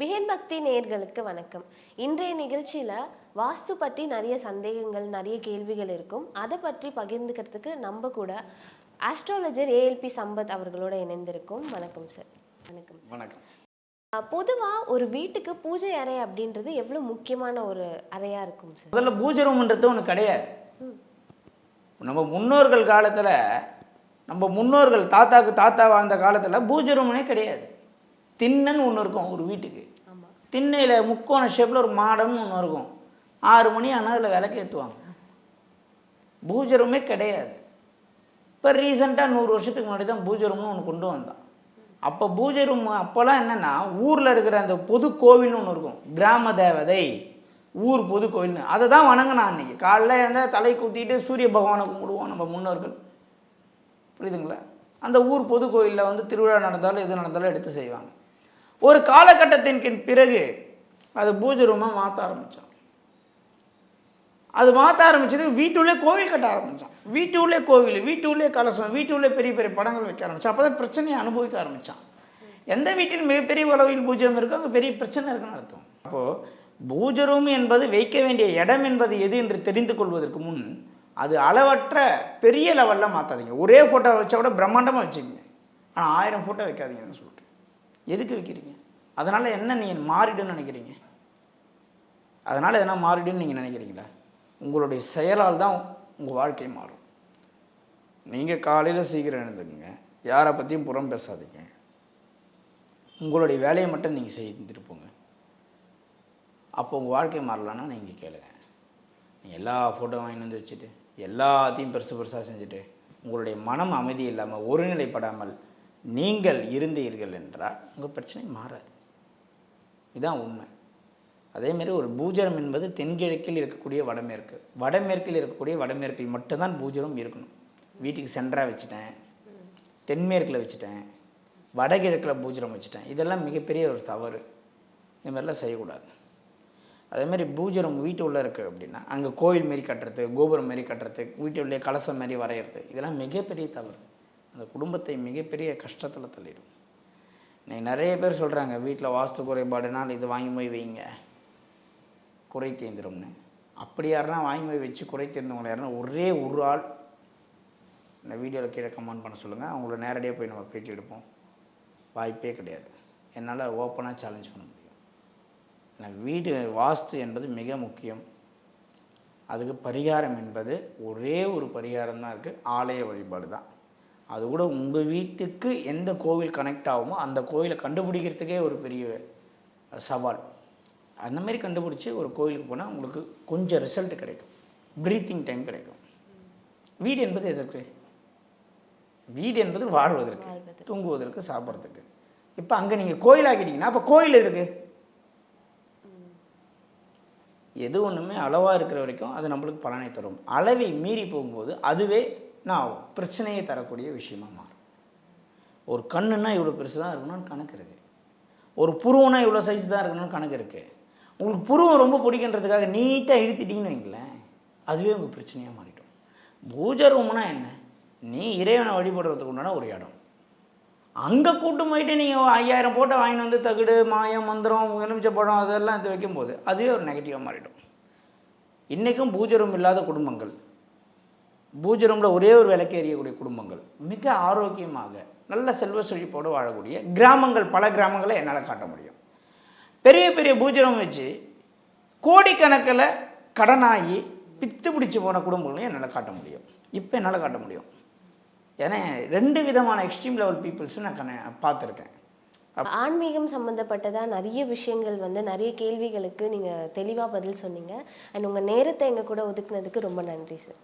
பிஹேன் பக்தி நேயர்களுக்கு வணக்கம். இன்றைய நிகழ்ச்சியில் வாஸ்து பற்றி நிறைய சந்தேகங்கள் நிறைய கேள்விகள் இருக்கும். அதை பற்றி பகிர்ந்துக்கிறதுக்கு நம்ம கூட ஆஸ்ட்ராலஜர் ஏஎல்பி சம்பத் அவர்களோட இணைந்திருக்கோம். வணக்கம் சார் வணக்கம் வணக்கம். பொதுவாக ஒரு வீட்டுக்கு பூஜை அறை அப்படின்றது எவ்வளோ முக்கியமான ஒரு அறையாக இருக்கும் சார் முதல்ல பூஜை ரூம்ன்றது ஒன்று கிடையாது. நம்ம முன்னோர்கள் காலத்தில் நம்ம முன்னோர்கள் தாத்தாக்கு தாத்தா வாழ்ந்த காலத்தில் பூஜை ரூம்னே கிடையாது. திண்ணன்னு ஒன்று இருக்கும் ஒரு வீட்டுக்கு. திண்ணையில் முக்கோண ஷேப்பில் ஒரு மாடம்னு ஒன்று இருக்கும். ஆறு மணி ஆனால் அதில் விளக்கு ஏற்றுவாங்க பூஜை ரூமே கிடையாது. இப்போ ரீசெண்டாக நூறு வருஷத்துக்கு முன்னாடி தான் பூஜை ரூம்னு ஒன்று கொண்டு வந்தான். அப்போ பூஜை ரூம் அப்போல்லாம் என்னென்னா ஊரில் இருக்கிற அந்த பொது கோவில்னு ஒன்று இருக்கும். கிராம தேவதை ஊர் பொது கோவில்னு. அதை தான் வணங்கினான் அன்றைக்கி காலைல இருந்தால் தலை குத்திட்டு சூரிய பகவானை கும்பிடுவோம் நம்ம முன்னோர்கள். புரியுதுங்களா? அந்த ஊர் பொது கோயிலில் வந்து திருவிழா நடந்தாலும் எது நடந்தாலும் எடுத்து செய்வாங்க. ஒரு காலகட்டத்தின் பிறகு அது பூஜை ரூமாக மாற்ற ஆரம்பித்தான் அது மாற்ற ஆரம்பிச்சது வீட்டுள்ளே கோவில் கட்ட ஆரம்பித்தான் வீட்டுள்ளே கோவில் வீட்டுள்ளே கலசம் வீட்டுள்ளே பெரிய பெரிய படங்கள் வைக்க ஆரம்பித்தான் அப்போ தான் பிரச்சனையை அனுபவிக்க ஆரம்பித்தான் எந்த வீட்டில் மிகப்பெரிய அளவில் பூஜ்யம் இருக்கோ அங்கே பெரிய பிரச்சனை இருக்குன்னு அர்த்தம். அப்போது பூஜை ரூம் என்பது வைக்க வேண்டிய இடம் என்பது எது என்று தெரிந்து கொள்வதற்கு முன் அது அளவற்ற பெரிய லெவலில் மாற்றாதீங்க ஒரே ஃபோட்டோ வச்சா கூட பிரம்மாண்டமாக வச்சுக்கோங்க. ஆனால் ஆயிரம் ஃபோட்டோ வைக்காதீங்கன்னு சொல்லிட்டு. எதுக்கு வைக்கிறீங்க? அதனால் என்ன நீங்கள் மாறிடுன்னு நினைக்கிறீங்க? அதனால் எதனா மாறிடுன்னு நீங்கள் நினைக்கிறீங்களா? உங்களுடைய செயலால் தான் உங்கள் வாழ்க்கை மாறும். நீங்கள் காலையில் சீக்கிரம் எழுந்துக்குங்க. யாரை பற்றியும் புறம் பேசாதீங்க. உங்களுடைய வேலையை மட்டும் நீங்கள் செய்துட்டு போங்க. அப்போ உங்கள் வாழ்க்கை மாறலான்னா நீங்கள் கேளுங்க நீங்க எல்லா ஃபோட்டோ வாங்கிட்டு வந்து வச்சுட்டு எல்லாத்தையும் பெருசு பெருசாக செஞ்சுட்டு உங்களுடைய மனம் அமைதி இல்லாமல் ஒருநிலைப்படாமல் நீங்கள் இருந்தீர்கள் என்றால் உங்கள் பிரச்சனை மாறாது. இதுதான் உண்மை. அதேமாரி ஒரு பூஜரம் என்பது தென்கிழக்கில் இருக்கக்கூடிய வடமேற்கு வடமேற்கில் இருக்கக்கூடிய வடமேற்கில் மட்டும்தான் பூஜரம் இருக்கணும். வீட்டுக்கு சென்டராக வச்சுட்டேன். தென்மேற்கில் வச்சுட்டேன். வடகிழக்கில் பூஜரம் வச்சுட்டேன். இதெல்லாம் மிகப்பெரிய ஒரு தவறு. இந்த மாதிரிலாம் செய்யக்கூடாது. அதேமாரி பூஜரம் வீட்டு உள்ளே இருக்குது அப்படின்னா அங்கே கோயில் மாரி கட்டுறது கோபுரம் மாரி கட்டுறது வீட்டு உள்ளே கலசம் மாரி வரைகிறது இதெல்லாம் மிகப்பெரிய தவறு. அந்த குடும்பத்தை மிகப்பெரிய கஷ்டத்தில் தள்ளிடும். இன்னைக்கு நிறைய பேர் சொல்கிறாங்க வீட்டில் வாஸ்து குறைபாடுனால் இது வாங்கி போய் வைங்க. குறை தேர்ந்துடும்னு அப்படி யாருன்னா வாங்கி போய் வச்சு குறை தேர்ந்தவங்களை யாருன்னா ஒரே ஒரு ஆள் இந்த வீடியோவில் கீழே கமெண்ட் பண்ண சொல்லுங்கள் அவங்கள நேரடியாக போய் நம்ம பேச்சு எடுப்போம். வாய்ப்பே கிடையாது. என்னால் ஓப்பனாக சேலஞ்ச் பண்ண முடியும். ஏன்னா வீடு வாஸ்து என்பது மிக முக்கியம். அதுக்கு பரிகாரம் என்பது ஒரே ஒரு பரிகாரம் தான் இருக்குது ஆலய வழிபாடு தான் அது கூட உங்கள் வீட்டுக்கு எந்த கோவில் கனெக்ட் ஆகுமோ அந்த கோயிலை கண்டுபிடிக்கிறதுக்கே ஒரு பெரிய சவால். அந்த மாதிரி கண்டுபிடிச்சி ஒரு கோயிலுக்கு போனால் உங்களுக்கு கொஞ்சம் ரிசல்ட் கிடைக்கும். ப்ரீத்திங் டைம் கிடைக்கும். வீடு என்பது எதற்கு? வீடு என்பது வாழ்வதற்கு. தூங்குவதற்கு சாப்பிட்றதுக்கு. இப்போ அங்கே நீங்கள் கோயிலாக்கிட்டீங்கன்னா அப்போ கோயில் இருக்கு எது ஒன்றுமே அளவாக இருக்கிற வரைக்கும் அது நம்மளுக்கு பலனை தரும். அளவை மீறி போகும்போது அதுவே நான் பிரச்சனையை தரக்கூடிய விஷயமா மாறும். ஒரு கண்ணுன்னா இவ்வளோ பெருசு தான் இருக்கணும்னு கணக்கு இருக்குது ஒரு புருவனா இவ்வளோ சைஸ் தான் இருக்கணும்னு கணக்கு இருக்குது உங்களுக்கு புருவம் ரொம்ப பிடிக்கின்றதுக்காக நீட்டாக இழுத்திட்டீங்கன்னு வைங்களேன் அதுவே உங்கள் பிரச்சனையாக மாறிடும். பூஜை ரூம்னா என்ன? நீ இறைவனை வழிபடுறதுக்கு உண்டான ஒரு இடம். அங்கே கூட்டும் போயிட்டு நீங்கள் ஐயாயிரம் போட்டு வாங்கிட்டு வந்து தகுடு மாயம் மந்திரம் எலுமிச்சை பழம் அதெல்லாம் எடுத்து வைக்கும்போது அதுவே ஒரு நெகட்டிவாக மாறிடும். இன்றைக்கும் பூஜை ரூம் இல்லாத குடும்பங்கள் பூஜை ரூமில் ஒரே ஒரு விளக்கு எறியக்கூடிய குடும்பங்கள் மிக ஆரோக்கியமாக நல்ல செல்வ செழிப்போடு வாழக்கூடிய கிராமங்கள் பல கிராமங்களை என்னால் காட்ட முடியும். பெரிய பெரிய பூஜை ரூம் வச்சு கோடிக்கணக்கில் கடனாகி பித்து பிடிச்சி போன குடும்பங்களையும் என்னால் காட்ட முடியும். இப்போ என்னால் காட்ட முடியும். ஏன்னா ரெண்டு விதமான எக்ஸ்ட்ரீம் லெவல் பீப்புள்ஸும் நான் கண பார்த்துருக்கேன். ஆன்மீகம் சம்மந்தப்பட்டதாக நிறைய விஷயங்கள் வந்து நிறைய கேள்விகளுக்கு நீங்கள் தெளிவாக பதில் சொன்னீங்க. அண்ட் உங்கள் நேரத்தை எங்கள் கூட ஒதுக்குனதுக்கு ரொம்ப நன்றி சார்